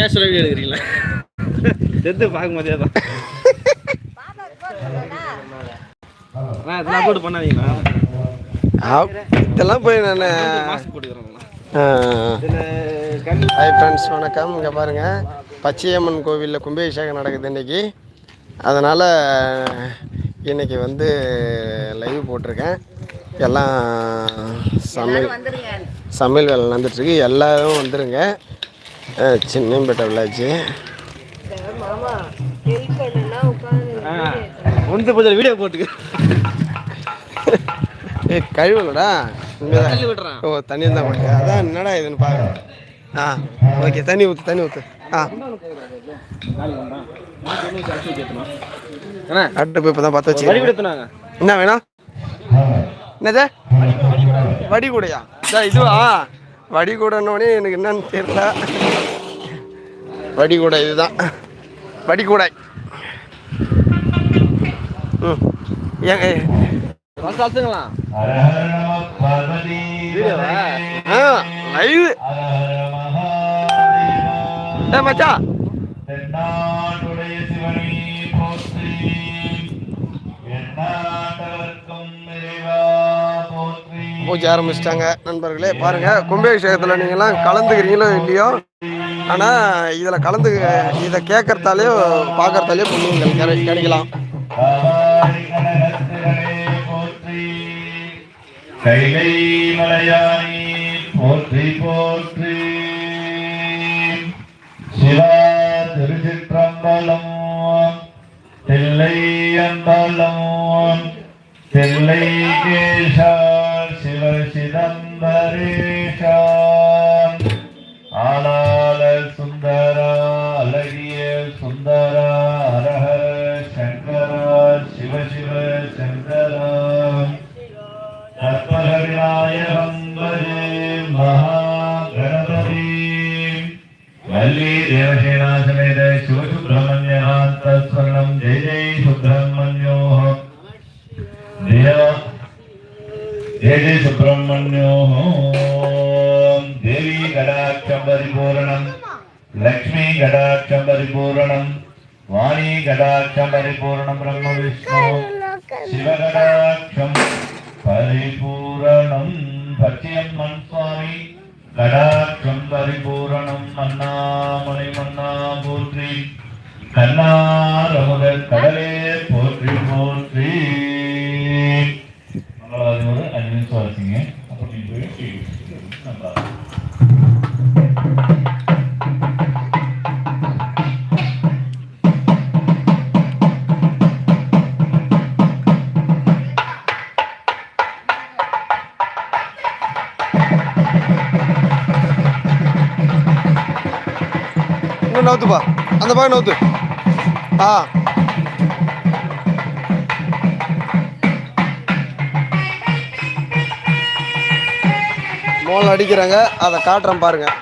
ஏன் சொல்ல வீடியோ எடுக்கிறீங்களா செத்து பார்க்கும் போதே தான் அண்ணா, இதெல்லாம் போட்டு பண்ணாதீங்கண்ணா. இதெல்லாம் போய் நான் ஹாய் ஃப்ரெண்ட்ஸ் வணக்கம். இங்கே பாருங்கள் பச்சையம்மன் கோவிலில் கும்பாபிஷேகம் நடக்குது இன்றைக்கி அதனால் இன்றைக்கி வந்து லைவ் போட்டிருக்கேன். எல்லாம் சமையல் சமையல் வேலை நடந்துட்டுருக்கு எல்லாரும் வந்துடுங்க சின்னம்பேட்டை வில்லேஜ் வந்து கொஞ்சம் வீடியோ போட்டுக்க. ஏ கழுவலடா ஓ தண்ணி தான் குடிக்க அதான் என்னடா இதுன்னு பார்க்குறேன் ஆ ஓகே தண்ணி ஊற்று தண்ணி ஊற்று ஆ. அடுத்து போய் இப்போ தான் பார்த்து வச்சு என்ன வேணும்? என்னது? வடிகூடையா சார் இதுவா? வடிகூடனோடனே எனக்கு என்னன்னு தெரியல. வடிகூடை இதுதான். வடிகூடை. ம். ஏங்க லைவ். ஏ மச்சான். பூஜை ஆரம்பிச்சிட்டாங்க. நண்பர்களே பாருங்கள் கும்பாபிஷேகத்தில் நீங்கள்லாம் கலந்துக்கிறீங்களோ இல்லையோ? ஆனால் இதில் கலந்து இதை கேட்கறதாலேயோ பார்க்கறதாலேயோ புண்ணியங்கள் கிடைக்கலாம் கைலை மலையானி போற்றி போற்றி. சிவா திருச்சிற்றம்பலம் தில்லை அம்பலம் தில்லை கேசா சிவ शिवकटाक्षं परिपूर्णं ब्रह्मविष्णु शिवकटाक्षं परिपूर्णं भक्तियम्मन् स्वामी கடாட்சம் பரிபூரணம் மன்னா மலை மன்னா போற்றி கண்ணார் அமுத கடலே அடிக்கிறாங்க அதை காட்டுறேன் பாருங்கள்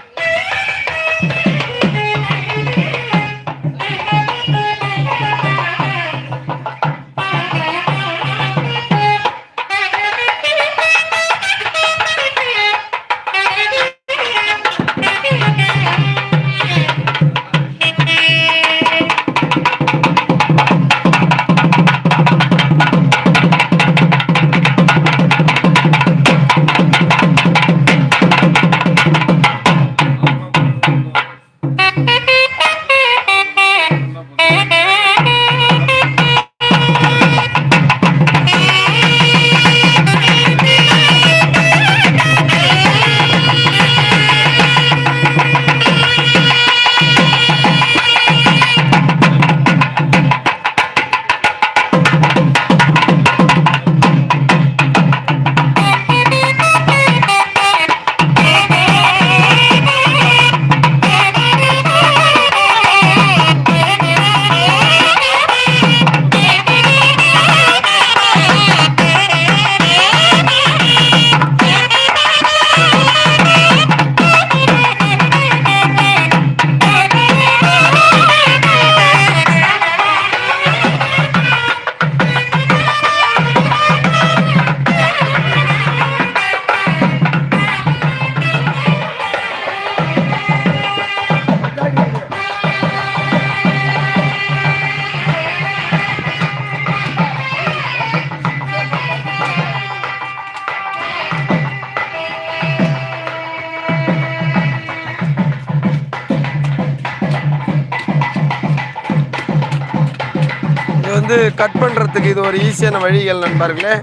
பண்ணுறதுக்கு இது ஒரு ஈஸியான வழிகள் நண்பர்களே.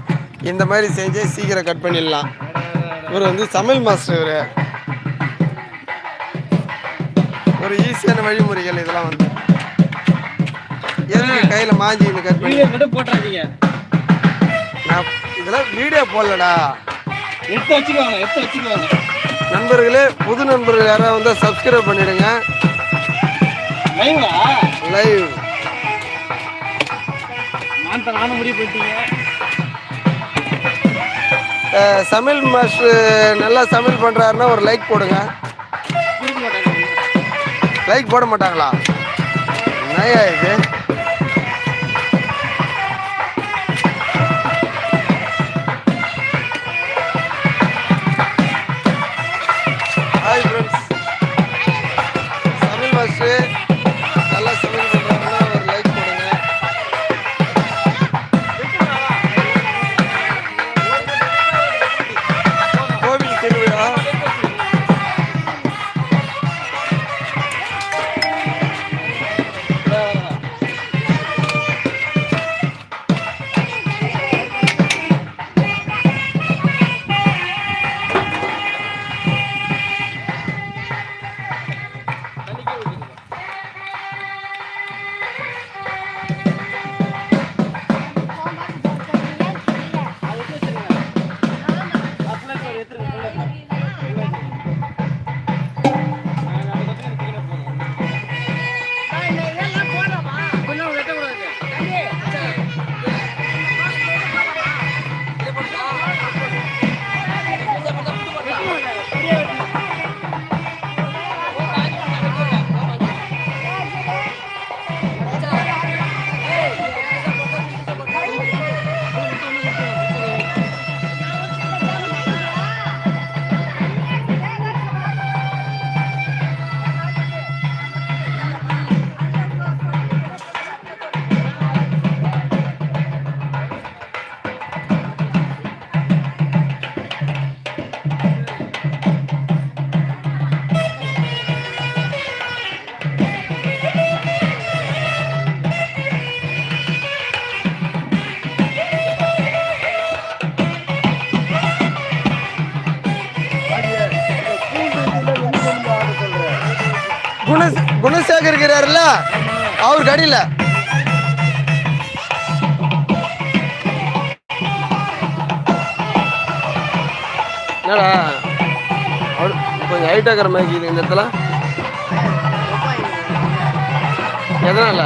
இந்த மாதிரி செஞ்சு சீக்கிரம் கட் பண்ணிடலாம். இவர் வந்து சமையல் மாஸ்டர் இவர். ஒரு ஈஸியான வழிமுறைகள் இதெல்லாம் வந்து. எதுக்கு கையில் மாஞ்சி இந்த கட் பண்ணி? போட்டுறாதீங்க. நான் இதெல்லாம் வீடியோ போடலடா. எடுத்து வச்சுக்குவாங்க எடுத்து வச்சுக்குவாங்க நண்பர்களே புது நண்பர்கள் யாராவது வந்தால் சப்ஸ்கிரைப் பண்ணிடுங்க. லைவா. தான் நானும் முடிவு பண்ணிட்டீங்க சமையல் மாஸ்டர் நல்லா சமையல் பண்ணுறாருன்னா ஒரு லைக் போடுங்க. லைக் போட மாட்டாங்களா? என்னய்யா இது? அவர் கடியில் என்னடா? கொஞ்சம் ஹைட்டாக இருக்கிற மாதிரி இந்த இடத்துல. எதனால?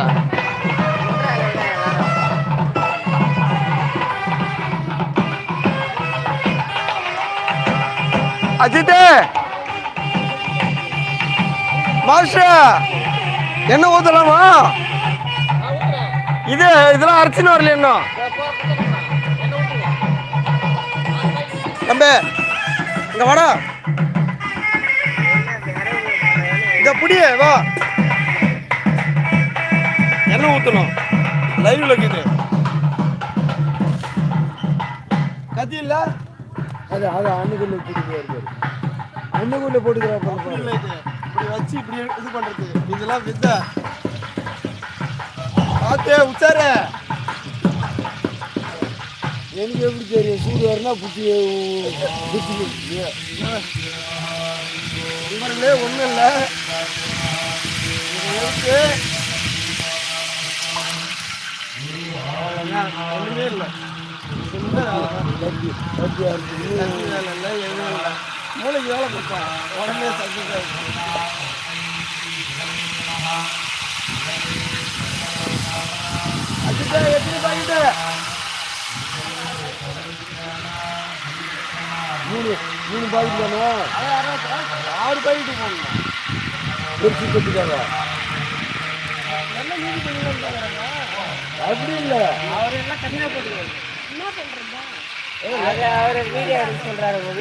அஜித்தே! மாஸ்டர்! என்ன ஊத்தலாமா இது இதெல்லாம் அரைச்சின்னு வரல இன்னும். தம்பி இங்க வாடா. இந்த புடிய வா. என்ன ஊத்தணும். லைவ்ல இருக்குது. கத்தி இல்ல? அது அது அன்னைக்குள்ள போட்டு வருது அன்னைக்குள்ள போட்டுக்கிறப்ப வச்சு இப்படி இது பண்றது. இதெல்லாம் வித்த. ஆத்தே உச்சாரே எனக்கு எப்படி தெரியும்? சூடு வரனா புத்தி புத்தி இவர்களே ஒண்ணும் இல்ல. இதை ஒன்றுமே இல்லை ஒண்ணுமே இல்ல. சும்மா லத்தி லத்தியா இருக்கு சக்தி வேலை இல்லை எதுவும் இல்லை. மூளைக்கு வேலை கொடுப்பான் உடனே சக்தி அஜித்தா எத்தனை பாக்கிட்டு மூணு மூணு பாக்கெட் தானே? ஆறு பாக்கிட்டு போடணும் பெருசு கட்டிக்காங்க அப்படி இல்லை. அவர் எல்லாம் கம்மியாக போட்டுருவாரு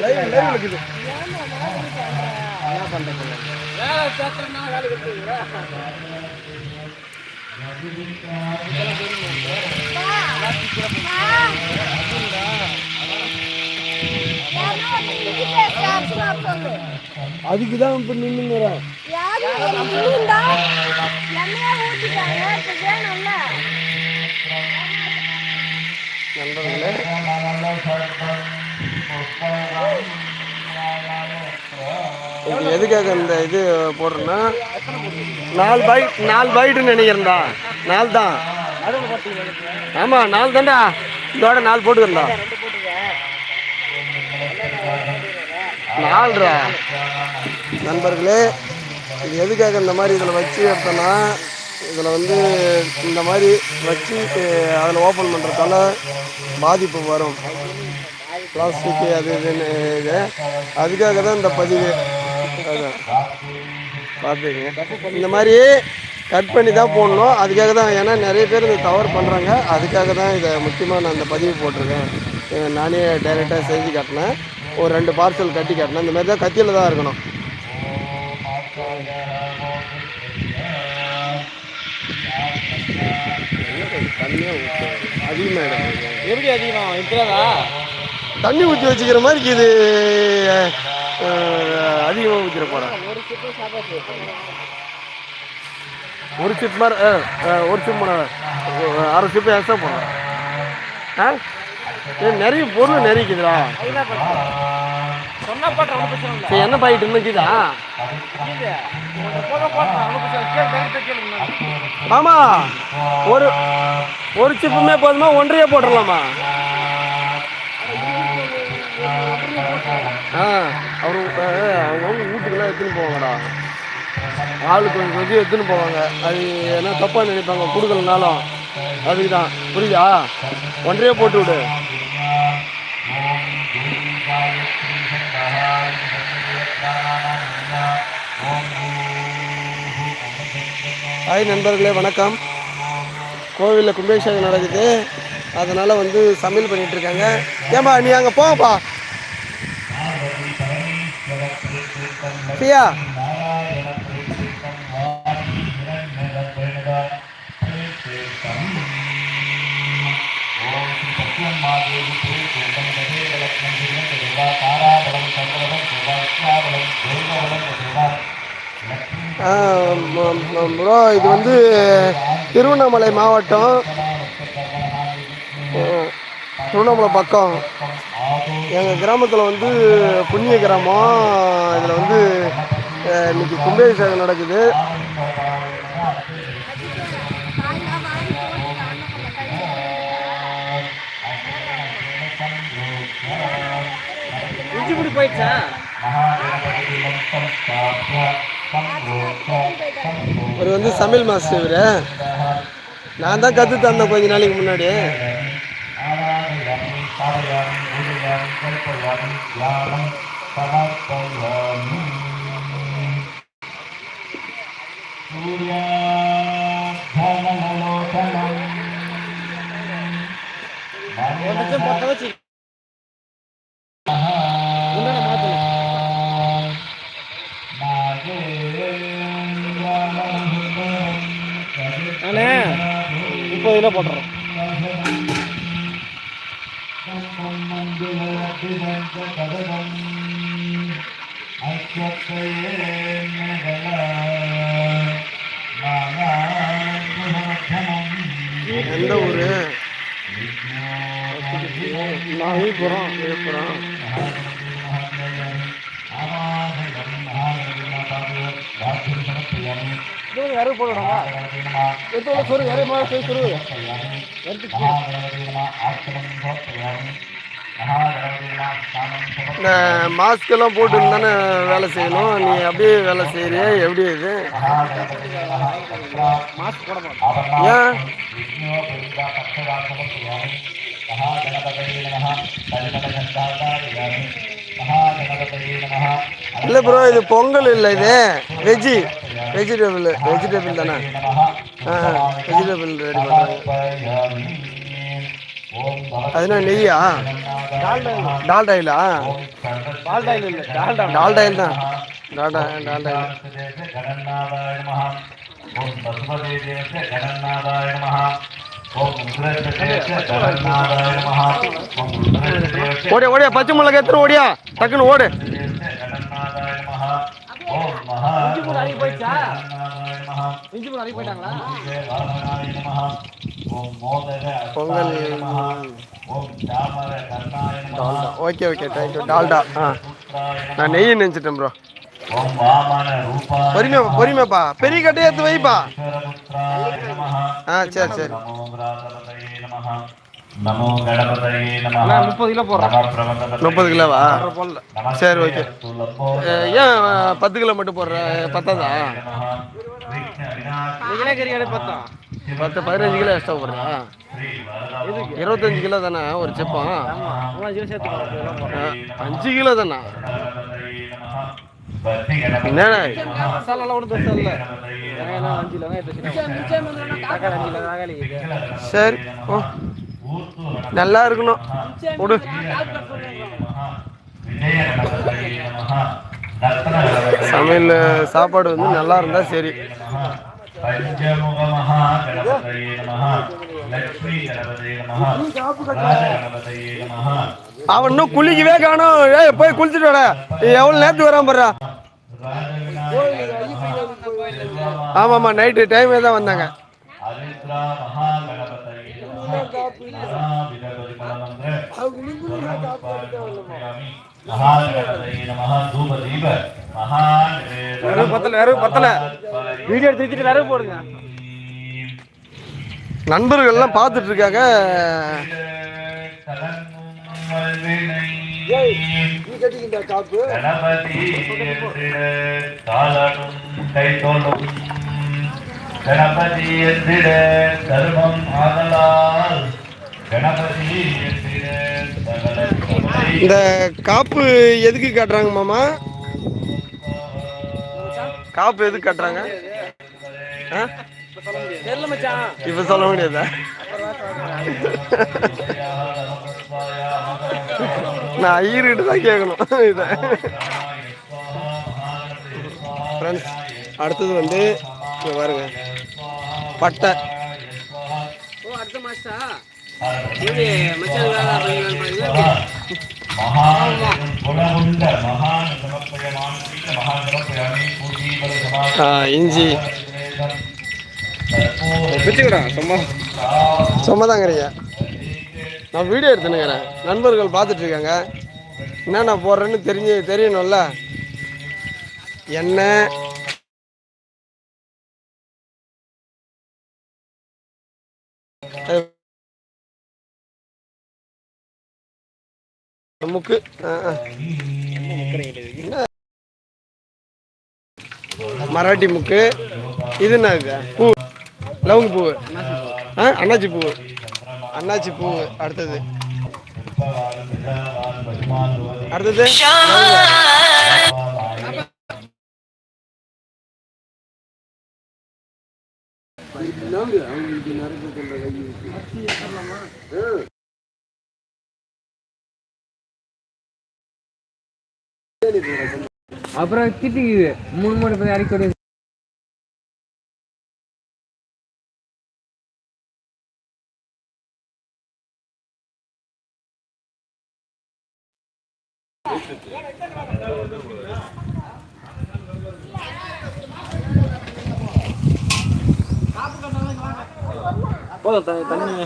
லைவ் லைவ் இருக்குது வேலை சேர்த்தோம்னா வேலை கொடுத்துருவா அதுக்கு தான் இப்போ நின்னுங்கிறேன் நண்பர்களே. இது எதுக்காக இந்த இது போடுறேன்னா நாலு பைட் நாலு பைட்டுன்னு நினைக்கிறேன்டா. நாலு தான். ஆமாம் நாலு தான்டா. இதோட நாலு போட்டுக்கிறேன்டா. நாலுரா நண்பர்களே இது எதுக்காக இந்த மாதிரி இதில் வச்சு எடுத்தோன்னா இதில் வந்து இந்த மாதிரி வச்சு அதில் ஓப்பன் பண்ணுறதால பாதிப்பு வரும். பிளாஸ்டிக் அது இதுன்னு இது. அதுக்காக தான் இந்த பதிவு. அதான். பார்த்துங்க. இந்த மாதிரி கட் பண்ணி தான் போடணும். அதுக்காக தான் ஏன்னா நிறைய பேர் இந்த தவறு பண்ணுறாங்க அதுக்காக தான் இதை முக்கியமாக நான் இந்த பதிவு போட்டிருக்கேன். நானே டைரெக்டாக செஞ்சு காட்டினேன். ஒரு ரெண்டு பார்சல் கட்டி காட்டினேன். இந்த மாதிரி தான் கத்தியில் தான் இருக்கணும். அதிகமாகிடும் எப்படி அதிகம்? இருக்கிறதா தண்ணி ஊற்றி வச்சுக்கிற மாதிரி இது அதிகமாக ஊற்றிட போகிறேன் ஒரு சிப் மாதிரி ஒரு சிப் அரை சிப்பு எக்ஸ்ட்ரா போடுறேன் ஆ ஏ நிறைய பொருள் பிரச்சனை இல்லை சரி என்ன பாக்கெட் இன்னும் இருக்குதா ஆமா ஒரு ஒரு சிப்புமே போதுமா? ஒன்றையே போட்டுடலாமா ஆ அவர் அவங்க வீட்டுக்கெல்லாம் எடுத்துன்னு போவாங்கடா. ஆளுக்கு கொஞ்சம் கொஞ்சம் எடுத்துன்னு போவாங்க. அது என்ன தப்பாக நினைப்பாங்க? கொடுக்கலனாலும். அதுக்கு தான் புரியுதா? ஒன்றையே போட்டு விடு. ஹாய் நண்பர்களே வணக்கம். கோவிலில் கும்பாபிஷேகம் நடக்குது. அதனால் வந்து சமையல் பண்ணிகிட்ருக்காங்க இருக்காங்க. நீ அங்கே போப்பா பிரியா. ப்ரோ இது வந்து திருவண்ணாமலை மாவட்டம். திருவண்ணாமலை பக்கம். எங்கள் கிராமத்தில் வந்து புண்ணிய கிராமம். இதில் வந்து இன்னைக்கு கும்பாபிஷேகம் நடக்குது. இஞ்சி பிடி போயிடுச்சா? இவர் வந்து சமையல் மாஸ்டர் இவர். நான் தான் கற்று தந்தேன் கொஞ்ச நாளைக்கு முன்னாடி. ஒரு நிமிஷம் பத்த வச்சு உண்டான மாற்றணும் நானே முப்பது கிலோ போட்டுறோம் எந்த ஊர் நான் விழுப்புரம் விழுப்புரம் இது யாரும் போடணுமா எடுத்து உள்ள சொரு யாரையும் மேலே போய் சொரு இந்த மாஸ்க் எல்லாம் போட்டு தானே வேலை செய்யணும். நீ அப்படியே வேலை செய்யறிய எப்படி இது? ஏன்? இல்லை ப்ரோ இது பொங்கல் இல்லை இது. வெஜ்ஜி. வெஜிடபிள் வெஜிடபிள் தானே? ஆ வெஜிடபிள் ரெடி பண்ணுறாங்க அதுனா நெய்யா? டால்டா இல்லை டால்டா இல்லா டால்டா இல்லை டால்டா டால்டா இல்லை தான். டால்டா டால்டா இல்லை ஓடியா ஓடியா பச்சை மிளகா எத்தனை ஓடியா. டக்குன்னு ஓடு. Pongal. Okay okay thank you Dalda. ஆ. நான் நெய் நினச்சிட்டேன் ப்ரோ பொறுமையா பொறுமையாப்பா பெரிய கட்டையை எடுத்து வைப்பா. ஆ சரி சரி. நமோ கிராதபதயே நமஹ நமோ கணபதயே நமஹ முப்பது கிலோ போடுறேன் முப்பது கிலோவா? போடல. சரி, ஓகே. ஏன் பத்து கிலோ மட்டும் போடுற? பத்தாதா? நீங்களே பார்த்தோம் பத்து. பதினஞ்சு கிலோ எக்ஸ்ட்ரா வரத. இருபத்தஞ்சு கிலோ தானே ஒரு சிப்பம்? அஞ்சு கிலோ தானே? கணபதயே அஞ்சு சரி ஓ நல்லா இருக்கணும். விடு சமையல் சாப்பாடு வந்து நல்லா இருந்தா சரி. நமஹ பஞ்சமுக மகா கணபதயே நமஹ. லக்ஷ்மி கணபதயே நமஹ. ராஜ கணபதயே நமஹ. அவன் இன்னும் குளிக்கவே காணும். ஏய் போய் குளிச்சுட்டு வாடா. எவ்வளோ நேரத்துக்கு வரான் பாரு ஆமாம்மா நைட்டு டைமே தான் வந்தாங்க. அரித்ரா வீடியோ எடுத்து வெறும் போடுங்க. நண்பர்கள்லாம் பார்த்துட்டு இருக்காங்க. கணபதி என்றிட தர்மம் ஆதலால் இந்த காப்பு எதுக்கு காட்டுறாங்க மாமா? காப்பு எதுக்கு காட்டுறாங்க? இப்ப சொல்ல முடியாதா? நான் ஐயர்கிட்ட தான் கேட்கணும். இதை. ஃப்ரெண்ட்ஸ் அடுத்தது வந்து பாருங்க. பட்டை. ஓ அடுத்த மாசா இஞ்சி. வச்சுக்கடா சும்மா. சும்மாதாங்கிறீங்க நான் வீடியோ எடுத்துனுங்கிறேன். நண்பர்கள் பார்த்துட்டு இருக்காங்க என்னென்ன போடுறேன்னு தெரிஞ்சு தெரியணும்ல? எண்ணெய் முக்கு ஆ, ஆ. மராட்டி முக்கு இது என்ன பூ லவங்க பூ ஆ அண்ணாச்சி பூ அண்ணாச்சி பூ அடுத்தது அடுத்தது அப்புறம் திட்டிக்குது மூணு மூணு பேர் இறக்கி போதும் தண்ணி.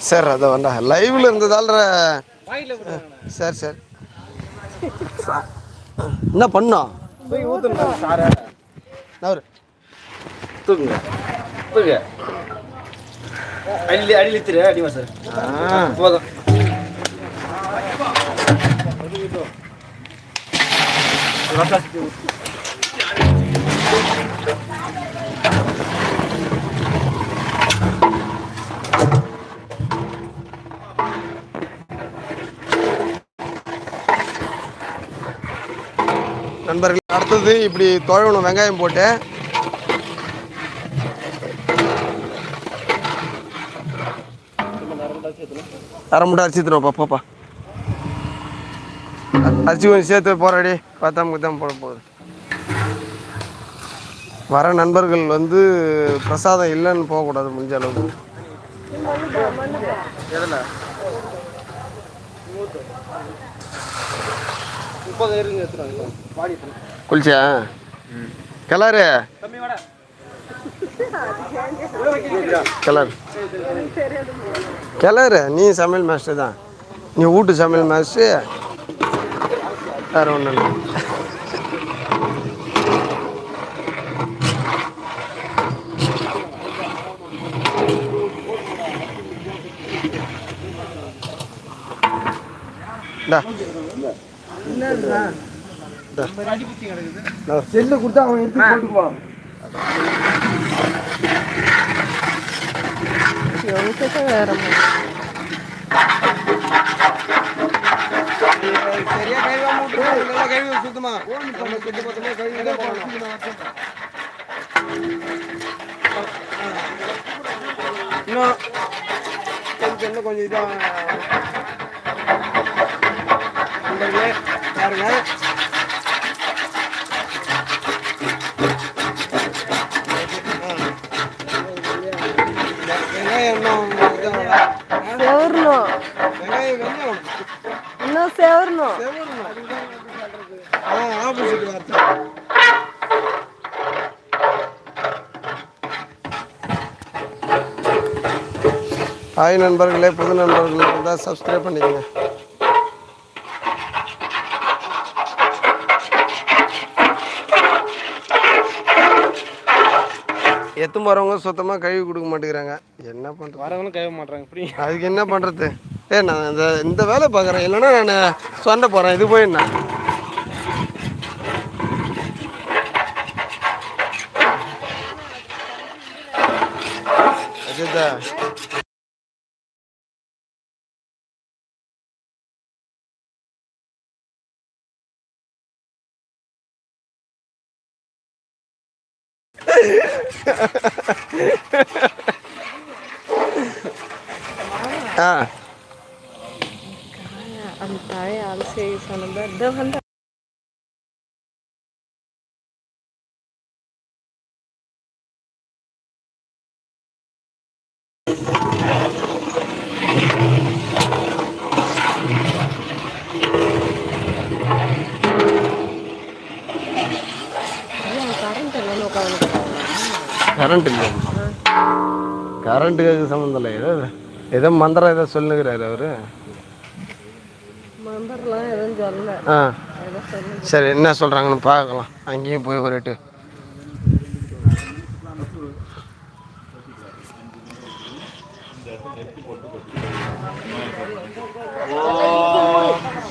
சார் அதை வேண்டா லைவ்ல இருந்ததால சரி சரி. என்ன பண்ணோம் போய் ஊத்துங்க சார. நவரு தூக்குங்க. தூக்கு. அடி அடி இழுத்துரு அடிமா சார். ஆ. போதும் நண்பர்கள் அடுத்தது இப்படி தொழணும் வெங்காயம் போட்டு. அரை முட்டை அரிசி தருவோம் பாப்பா. அரிசி கொஞ்சம் சேர்த்து போராடி பத்தாம் குத்தாம் போட போகுது. வர நண்பர்கள் வந்து பிரசாதம் இல்லைன்னு போகக்கூடாது முடிஞ்ச அளவுக்கு. எதில்? முப்பது இருங்க எடுத்துருவாங்க பாடி குளிச்சா கிளறு. கிளறு. கிளறு. நீ சமையல் மாஸ்டர் தான். நீ வீட்டு சமையல் மாஸ்டர் வேறு ஒன்றும் இல்லை. இந்தா. செல்லு கொடுத்தா அவன் எடுத்து போட்டுக்குவான். சரியா கழுவாம விட்டுருக்கா, நல்லா கழுவி சுத்தமா சுத்த பத்தமா கழுவி. இன்னும் கொஞ்சம் இன்னும் கொஞ்சம் இதா நண்பர்களே, பாருங்க. செவரணும் இன்னும் செவரணும் ஆப்போசிட் வார்த்தை ஹாய் நண்பர்களே புது நண்பர்கள் இருந்தால் சப்ஸ்கிரைப் பண்ணிக்கங்க எத்தும் போகிறவங்க சுத்தமாக கழுவி கொடுக்க மாட்டேங்கிறாங்க. என்ன பண்ணுறது வரவங்களும் கைவ மாட்டாங்க இப்படி அதுக்கு என்ன பண்ணுறது ஏ நான் இந்த இந்த வேலை பார்க்குறேன் இல்லைன்னா நான் சொன்ன போகிறேன் இது போய் என்ன அஜித்தா ஆ அந்த தழைய அலசி சொன்னது இதோ வந்து கரண்ட் இல்லைன்னு உட்காந்து கரண்ட் இல்லை. கரண்ட்டுக்கு சம்மந்தம் இல்லை. ஏதோ ஏதோ மந்திரம் ஏதோ சொல்லுங்கிறாரு அவரு. ஆ. சரி என்ன சொல்கிறாங்கன்னு பார்க்கலாம். அங்கேயும் போய் ஒரு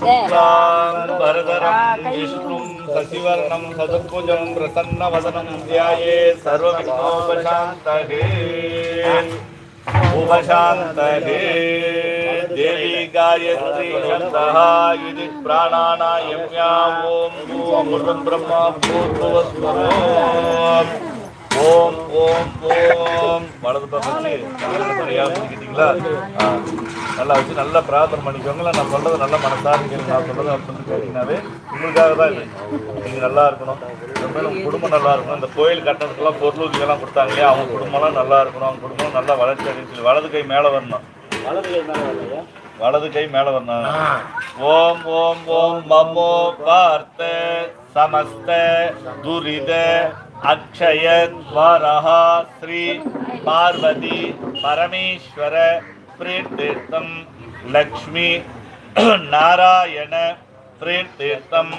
शुक्लां भरधरं विष्णुं शशिवर्णं सदत्पुजं प्रसन्नवदनं ध्याये सर्वविघ्नोपशान्तये। उपशान्तये। देवी गायत्री शब्दः यदि प्राणानायम्यां। ॐ ब्रह्म ब्रह्मा भूर्भुवस्वः ஓம் ஓம் ஓம். வலது பக்கம் வச்சு சரியா பண்ணிக்கிட்டீங்களா. நல்லா வச்சு நல்லா பிரார்த்தனை பண்ணிக்கோங்களா நான் சொல்றது நல்ல மனசார கேளுங்க. நான் சொல்றது அப்படின்னு கேட்டீங்கன்னாவே உங்களுக்காக தான் இது. நீங்க நல்லா இருக்கணும். இனிமேல் உங்க குடும்பம் நல்லா இருக்கணும். இந்த கோயில் கட்டணத்துக்குலாம் பொருள் இதெல்லாம் கொடுத்தாங்க இல்லையா அவங்க குடும்பம்லாம் நல்லா இருக்கணும். அவங்க குடும்பம் நல்லா வளர்ச்சி சொல்லி வலது கை மேலே வரணும். வலது கை மேல வரணும். ஓம் ஓம் ஓம். மமோ பார்த்த समस्त दुरिद अक्षय द्वारः श्री पार्वती परमेश्वर प्रीतीर्थं लक्ष्मी नारायण प्रीतीर्थं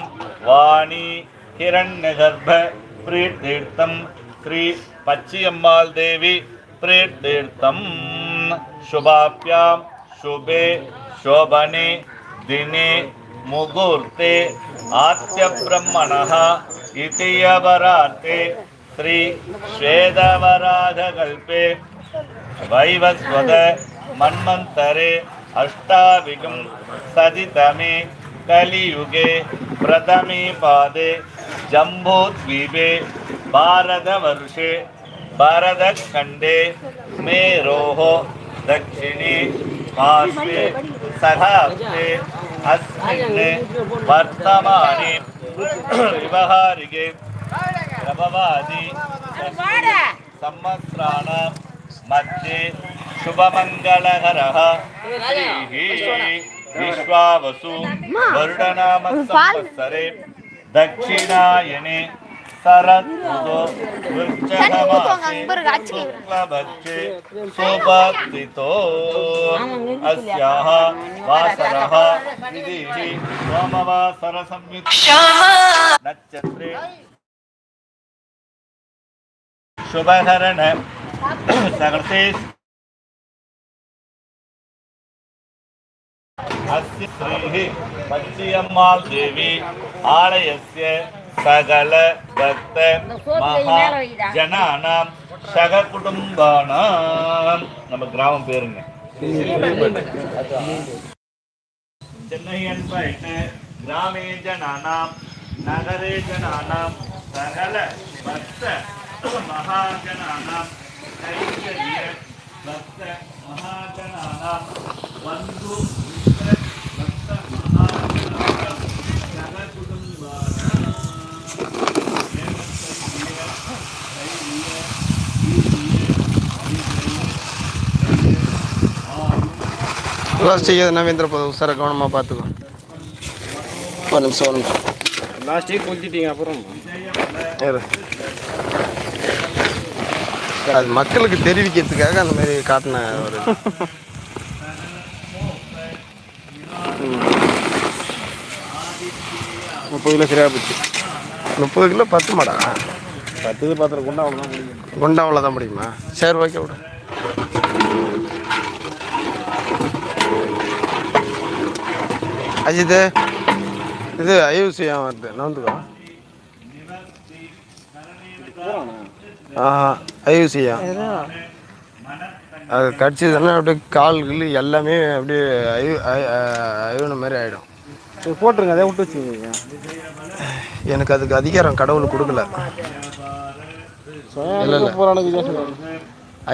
वाणी हिरण्यगर्भ प्रीतीर्थं श्री पच्चियम्माल् देवी प्रीतीर्थं शुभाभ्यां शुभे शोभने दिने मुहूर्ते आद्यब्रह्मणः इति अपरार्थे श्री श्वेतवराहकल्पे वैवस्वत मन्वन्तरे अष्टाविगं सदितमे कलियुगे प्रथमे पादे जम्बूद्वीपे भारतवर्षे भारतखण्डे मेरोः दक्षिणे पार्श्वे सहाब्दे अस्मिन् वर्तमाने व्यवहारिके प्रभवादि संवत्सराणां मध्ये शुभमङ्गलहरः विश्वावसु वरुणनाम संवत्सरे दक्षिणायने शरद ऋतु वृक्षमासे अस्याः वासरः विधिः सोमवासरसंयुक्त नक्षत्रे शुभहरण सकृते अस्य श्रीः पच्चियम्माल् देवी आलयस्य சகல பக்த மகா ஜனானாம் சக குடும்பானாம். நம்ம கிராமம் பேருங்க. சென்னை என்பது கிராமே ஜனானாம் நகரே ஜனானாம். சகல பக்த மகா ஜனானாம். கைங்கரிய பக்த மகா வந்து நவீந்திர போதும்? உசார கவனமாக பார்த்துக்கோ. ஒரு நிமிஷம் ஒரு நிமிஷம். லாஸ்ட்டுக்கு குளிச்சிட்டீங்க அப்புறம். அது மக்களுக்கு தெரிவிக்கிறதுக்காக அந்த மாதிரி காட்டின ஒரு முப்பது கிலோ சரியாக போச்சு. முப்பது கிலோ பத்து மாடா பத்து பாத்திரம் கொண்டு அவ்வளோதான் முடியும். குண்டாவில் தான் முடியுமா? சரி ஓகே விடு. அஜித் இது ஐயூசியா வருது? நவுந்துக்கோ. ஆஹா ஐயூசியா அது கடிச்சதுன்னா அப்படியே கால் கில்லு எல்லாமே அப்படியே ஐ ஐவன மாதிரி ஆகிடும் போட்டுருங்க அதை விட்டு வச்சுக்கோங்க. எனக்கு அதுக்கு அதிகாரம் கடவுள் கொடுக்கல. இல்லை இல்லை.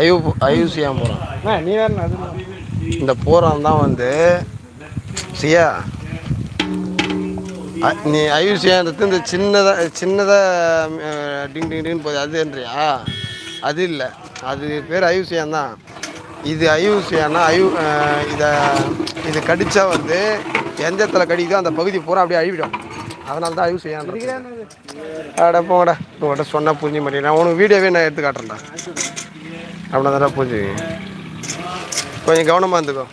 ஐயூ ஐயூசியா போகிறோம் அண்ணா, நீ வேறு அது இந்த போரான் தான் வந்து சியா நீ ஐயூசியா எடுத்து இந்த சின்னதாக சின்னதாக டிங் டிங் டிங் போகுது. அதுன்றியா அது இல்லை. அது பேர் ஐயூசியான் தான். இது ஐயூசியானா ஐயூ இதை இது கடிச்சா வந்து எந்த இடத்துல கடிக்குதோ அந்த பகுதி பூரா அப்படியே அழிவிடும். அதனால தான் ஐயூசியான் அட போங்கடா. உங்கள்கிட்ட சொன்னால் புரிஞ்சு மாட்டேன். உனக்கு வீடியோவே நான் எடுத்து காட்டுறேன்டா. அப்படின்னா தானே புரிஞ்சு. கொஞ்சம் கவனமாக இருந்துக்கோ.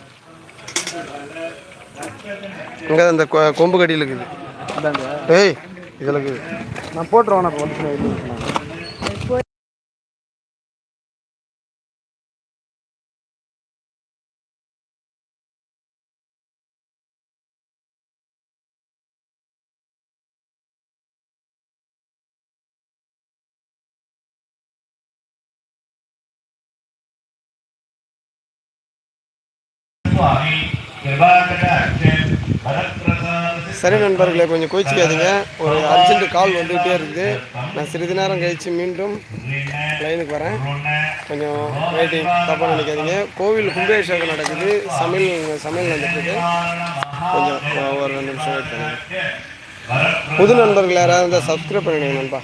இங்கே அந்த கொ- கொம்பு கடியில் இருக்குது. ஏய் இதில் இருக்குது நான் போட்டுருவேன் நான் வந்து சரி நண்பர்களே கொஞ்சம் கோச்சிக்காதீங்க ஒரு அர்ஜென்ட் கால் வந்துகிட்டே இருக்குது. நான் சிறிது நேரம் கழித்து மீண்டும் லைனுக்கு வரேன். கொஞ்சம் வெயிட்டிங் தப்பாக நினைக்காதீங்க. கோவில் கும்பாபிஷேகம் நடக்குது. சமையல் சமையல் நடந்துட்டுருக்கு கொஞ்சம் ஒரு ரெண்டு நிமிஷம் வெயிட் பண்ணுங்க. புது நண்பர்கள் யாராவது இருந்தால் சப்ஸ்கிரைப் பண்ணிடுங்க நண்பா.